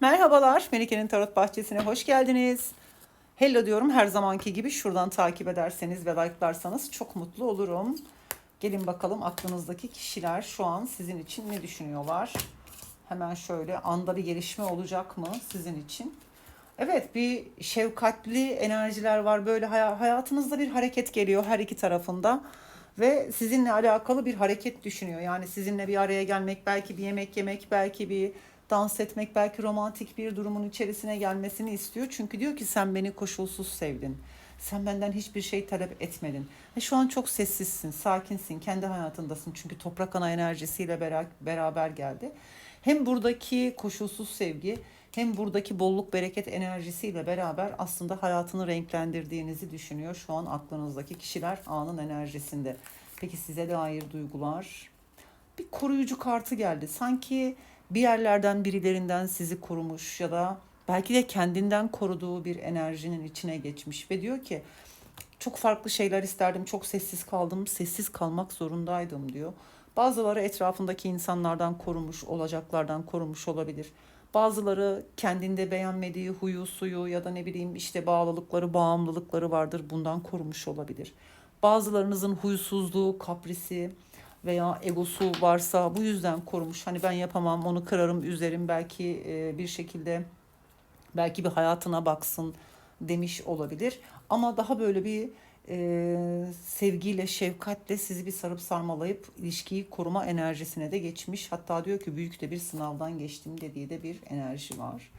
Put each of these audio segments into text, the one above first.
Merhabalar, Melike'nin Tarot Bahçesi'ne hoş geldiniz. Hello diyorum her zamanki gibi şuradan takip ederseniz ve like'larsanız çok mutlu olurum. Gelin bakalım aklınızdaki kişiler şu an sizin için ne düşünüyorlar? Hemen şöyle anda bir gelişme olacak mı sizin için? Evet bir şefkatli enerjiler var böyle hay- hayatınızda bir hareket geliyor her iki tarafında ve sizinle alakalı bir hareket düşünüyor. Yani sizinle bir araya gelmek, belki bir yemek yemek, belki bir dans etmek, belki romantik bir durumun içerisine gelmesini istiyor. Çünkü diyor ki sen beni koşulsuz sevdin. Sen benden hiçbir şey talep etmedin. Ve şu an çok sessizsin, sakinsin, kendi hayatındasın. Çünkü toprak ana enerjisiyle bera- beraber geldi. Hem buradaki koşulsuz sevgi hem buradaki bolluk bereket enerjisiyle beraber aslında hayatını renklendirdiğinizi düşünüyor şu an aklınızdaki kişiler anın enerjisinde. Peki size dair duygular? Bir koruyucu kartı geldi. Sanki bir yerlerden birilerinden sizi korumuş ya da belki de kendinden koruduğu bir enerjinin içine geçmiş ve diyor ki çok farklı şeyler isterdim, çok sessiz kaldım, sessiz kalmak zorundaydım diyor. Bazıları etrafındaki insanlardan korumuş, olacaklardan korumuş olabilir. Bazıları kendinde beğenmediği huyu, suyu ya da ne bileyim işte bağlılıkları, bağımlılıkları vardır. Bundan korumuş olabilir. Bazılarınızın huysuzluğu, kaprisi veya egosu varsa bu yüzden korumuş. Hani ben yapamam, onu kırarım, üzerim belki e, bir şekilde belki bir hayatına baksın demiş olabilir. Ama daha böyle bir e, sevgiyle, şefkatle sizi bir sarıp sarmalayıp ilişkiyi koruma enerjisine de geçmiş. Hatta diyor ki büyük de bir sınavdan geçtim dediği de bir enerji var.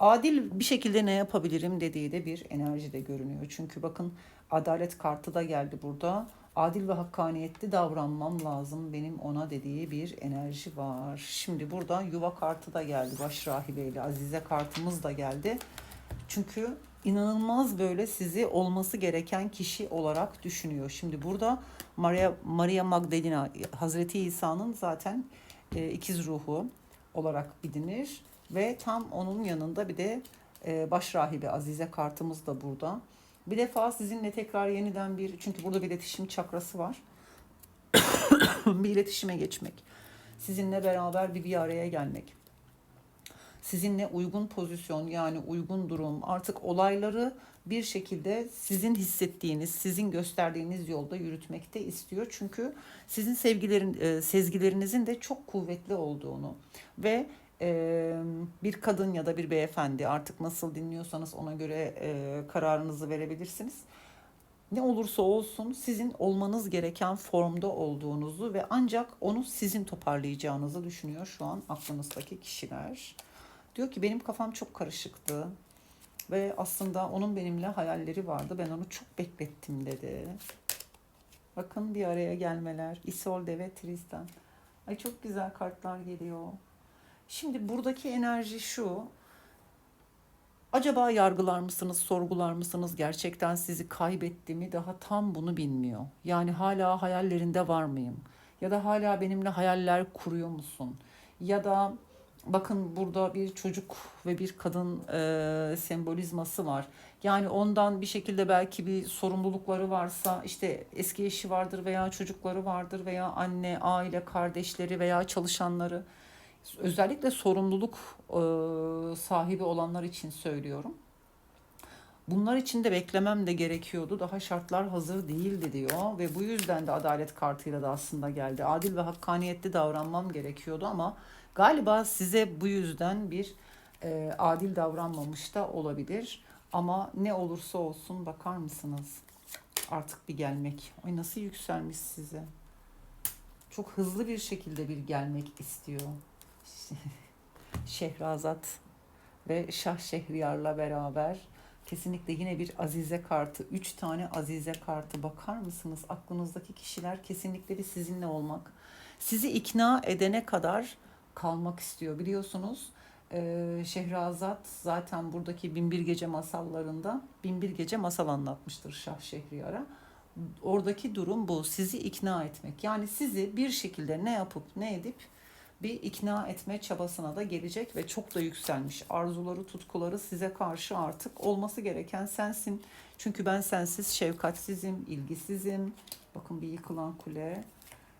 Adil bir şekilde ne yapabilirim dediği de bir enerji de görünüyor. Çünkü bakın adalet kartı da geldi burada. Adil ve hakkaniyetli davranmam lazım benim ona dediği bir enerji var. Şimdi burada yuva kartı da geldi baş rahibeyle. Azize kartımız da geldi. Çünkü inanılmaz böyle sizi olması gereken kişi olarak düşünüyor. Şimdi burada Maria, Maria Magdalena Hazreti İsa'nın zaten e, ikiz ruhu olarak bilinir ve tam onun yanında bir de e, baş rahibi Azize kartımız da burada. Bir defa sizinle tekrar yeniden bir çünkü burada bir iletişim çakrası var. bir iletişime geçmek. Sizinle beraber bir bir araya gelmek sizinle uygun pozisyon yani uygun durum artık olayları bir şekilde sizin hissettiğiniz, sizin gösterdiğiniz yolda yürütmekte istiyor. Çünkü sizin sevgilerin, e, sezgilerinizin de çok kuvvetli olduğunu ve e, bir kadın ya da bir beyefendi artık nasıl dinliyorsanız ona göre e, kararınızı verebilirsiniz. Ne olursa olsun sizin olmanız gereken formda olduğunuzu ve ancak onu sizin toparlayacağınızı düşünüyor şu an aklınızdaki kişiler. Diyor ki benim kafam çok karışıktı ve aslında onun benimle hayalleri vardı. Ben onu çok beklettim dedi. Bakın bir araya gelmeler. Isolde ve Tristan. Ay çok güzel kartlar geliyor. Şimdi buradaki enerji şu. Acaba yargılar mısınız, sorgular mısınız? Gerçekten sizi kaybetti mi? Daha tam bunu bilmiyor. Yani hala hayallerinde var mıyım? Ya da hala benimle hayaller kuruyor musun? Ya da bakın burada bir çocuk ve bir kadın e, sembolizması var. Yani ondan bir şekilde belki bir sorumlulukları varsa işte eski eşi vardır veya çocukları vardır veya anne, aile, kardeşleri veya çalışanları. Özellikle sorumluluk e, sahibi olanlar için söylüyorum. Bunlar için de beklemem de gerekiyordu. Daha şartlar hazır değildi diyor ve bu yüzden de adalet kartıyla da aslında geldi. Adil ve hakkaniyetli davranmam gerekiyordu ama galiba size bu yüzden bir e, adil davranmamış da olabilir. Ama ne olursa olsun bakar mısınız? Artık bir gelmek. Ay nasıl yükselmiş size. Çok hızlı bir şekilde bir gelmek istiyor. Şehrazat ve Şah Şehriyar'la beraber kesinlikle yine bir Azize kartı, üç tane Azize kartı bakar mısınız? Aklınızdaki kişiler kesinlikle bir sizinle olmak, sizi ikna edene kadar kalmak istiyor. Biliyorsunuz Şehrazat zaten buradaki Binbir Gece masallarında Binbir Gece masal anlatmıştır Şah Şehriyar'a. Oradaki durum bu. Sizi ikna etmek. Yani sizi bir şekilde ne yapıp ne edip bir ikna etme çabasına da gelecek ve çok da yükselmiş. Arzuları, tutkuları size karşı artık olması gereken sensin. Çünkü ben sensiz şefkatsizim, ilgisizim. Bakın bir yıkılan kule.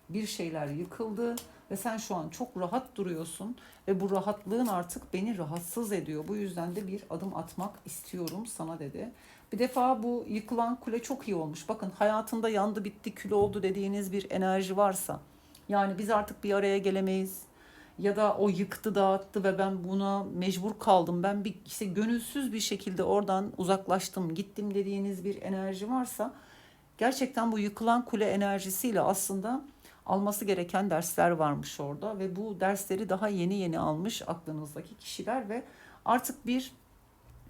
Bir şeyler yıkıldı ve sen şu an çok rahat duruyorsun ve bu rahatlığın artık beni rahatsız ediyor. Bu yüzden de bir adım atmak istiyorum sana dedi. Bir defa bu yıkılan kule çok iyi olmuş. Bakın hayatında yandı bitti kül oldu dediğiniz bir enerji varsa yani biz artık bir araya gelemeyiz ya da o yıktı dağıttı ve ben buna mecbur kaldım. Ben bir işte gönülsüz bir şekilde oradan uzaklaştım, gittim dediğiniz bir enerji varsa gerçekten bu yıkılan kule enerjisiyle aslında alması gereken dersler varmış orada ve bu dersleri daha yeni yeni almış aklınızdaki kişiler ve artık bir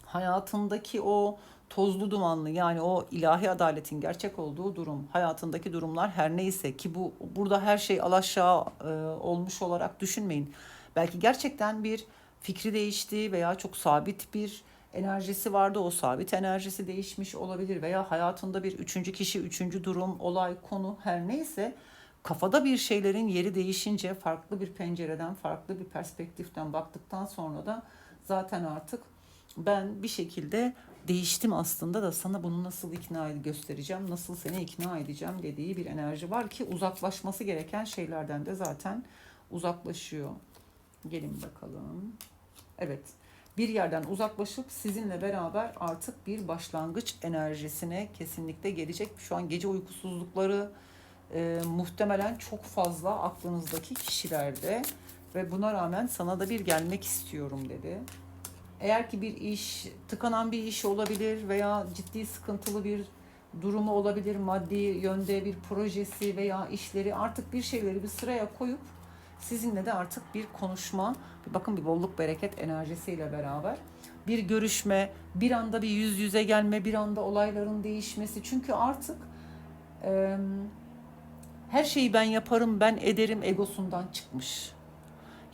hayatındaki o tozlu dumanlı yani o ilahi adaletin gerçek olduğu durum, hayatındaki durumlar her neyse ki bu burada her şey alaşağı e, olmuş olarak düşünmeyin. Belki gerçekten bir fikri değişti veya çok sabit bir enerjisi vardı. O sabit enerjisi değişmiş olabilir veya hayatında bir üçüncü kişi, üçüncü durum, olay, konu her neyse kafada bir şeylerin yeri değişince farklı bir pencereden, farklı bir perspektiften baktıktan sonra da zaten artık ben bir şekilde değiştim aslında da sana bunu nasıl ikna göstereceğim, nasıl seni ikna edeceğim dediği bir enerji var ki uzaklaşması gereken şeylerden de zaten uzaklaşıyor. Gelin bakalım. Evet. Bir yerden uzaklaşıp sizinle beraber artık bir başlangıç enerjisine kesinlikle gelecek. Şu an gece uykusuzlukları e, muhtemelen çok fazla aklınızdaki kişilerde ve buna rağmen sana da bir gelmek istiyorum dedi. Eğer ki bir iş, tıkanan bir iş olabilir veya ciddi sıkıntılı bir durumu olabilir, maddi yönde bir projesi veya işleri artık bir şeyleri bir sıraya koyup sizinle de artık bir konuşma, bakın bir bolluk bereket enerjisiyle beraber bir görüşme, bir anda bir yüz yüze gelme, bir anda olayların değişmesi. Çünkü artık e, her şeyi ben yaparım, ben ederim egosundan çıkmış.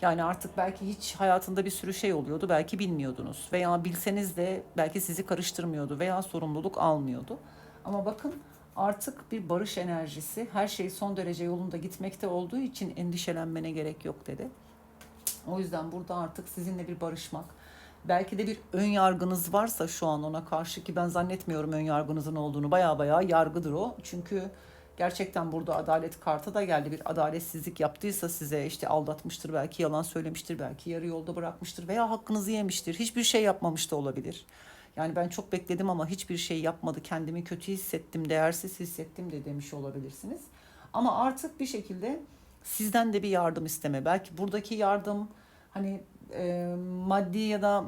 Yani artık belki hiç hayatında bir sürü şey oluyordu, belki bilmiyordunuz veya bilseniz de belki sizi karıştırmıyordu veya sorumluluk almıyordu. Ama bakın artık bir barış enerjisi, her şey son derece yolunda gitmekte olduğu için endişelenmene gerek yok dedi. O yüzden burada artık sizinle bir barışmak, belki de bir ön yargınız varsa şu an ona karşı ki ben zannetmiyorum ön yargınızın olduğunu. Baya baya yargıdır o. Çünkü gerçekten burada adalet kartı da geldi. Bir adaletsizlik yaptıysa size işte aldatmıştır, belki yalan söylemiştir, belki yarı yolda bırakmıştır veya hakkınızı yemiştir. Hiçbir şey yapmamış da olabilir. Yani ben çok bekledim ama hiçbir şey yapmadı. Kendimi kötü hissettim, değersiz hissettim de demiş olabilirsiniz. Ama artık bir şekilde sizden de bir yardım isteme. Belki buradaki yardım hani e, maddi ya da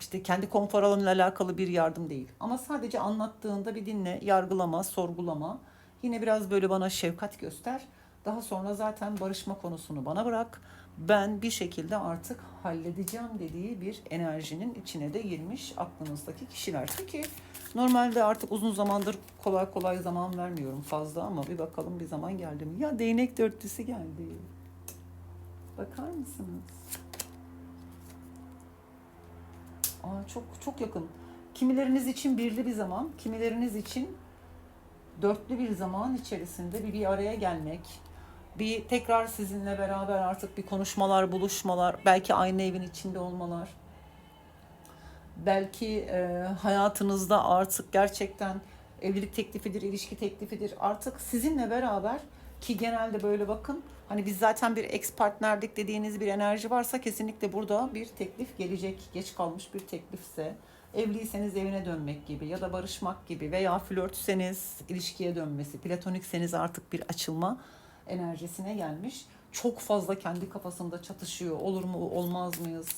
işte kendi konfor alanıyla alakalı bir yardım değil. Ama sadece anlattığında bir dinle, yargılama, sorgulama. Yine biraz böyle bana şefkat göster. Daha sonra zaten barışma konusunu bana bırak. Ben bir şekilde artık halledeceğim dediği bir enerjinin içine de girmiş aklınızdaki kişiler. Çünkü normalde artık uzun zamandır kolay kolay zaman vermiyorum fazla ama bir bakalım bir zaman geldi mi? Ya değnek dörtlüsü geldi. Bakar mısınız? Aa, çok çok yakın. Kimileriniz için birli bir zaman, kimileriniz için dörtlü bir zaman içerisinde bir, bir araya gelmek, bir tekrar sizinle beraber artık bir konuşmalar, buluşmalar, belki aynı evin içinde olmalar, belki e, hayatınızda artık gerçekten evlilik teklifidir, ilişki teklifidir. Artık sizinle beraber ki genelde böyle bakın hani biz zaten bir ex partnerlik dediğiniz bir enerji varsa kesinlikle burada bir teklif gelecek. Geç kalmış bir teklifse evliyseniz evine dönmek gibi ya da barışmak gibi veya flörtseniz ilişkiye dönmesi, platonikseniz artık bir açılma enerjisine gelmiş. Çok fazla kendi kafasında çatışıyor. Olur mu, olmaz mıyız?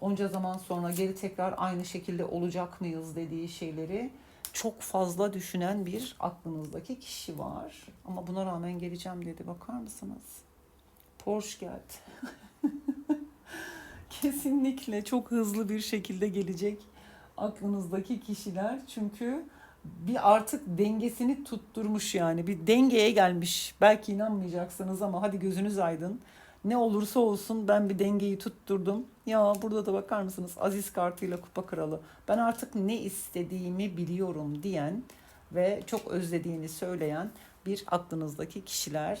Onca zaman sonra geri tekrar aynı şekilde olacak mıyız dediği şeyleri çok fazla düşünen bir aklınızdaki kişi var. Ama buna rağmen geleceğim dedi. Bakar mısınız? Porsche geldi. Kesinlikle çok hızlı bir şekilde gelecek aklınızdaki kişiler. Çünkü bir artık dengesini tutturmuş yani. Bir dengeye gelmiş. Belki inanmayacaksınız ama hadi gözünüz aydın. Ne olursa olsun ben bir dengeyi tutturdum. Ya burada da bakar mısınız? Aziz kartıyla kupa kralı. Ben artık ne istediğimi biliyorum diyen ve çok özlediğini söyleyen bir aklınızdaki kişiler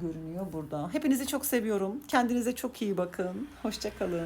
görünüyor burada. Hepinizi çok seviyorum. Kendinize çok iyi bakın. Hoşçakalın.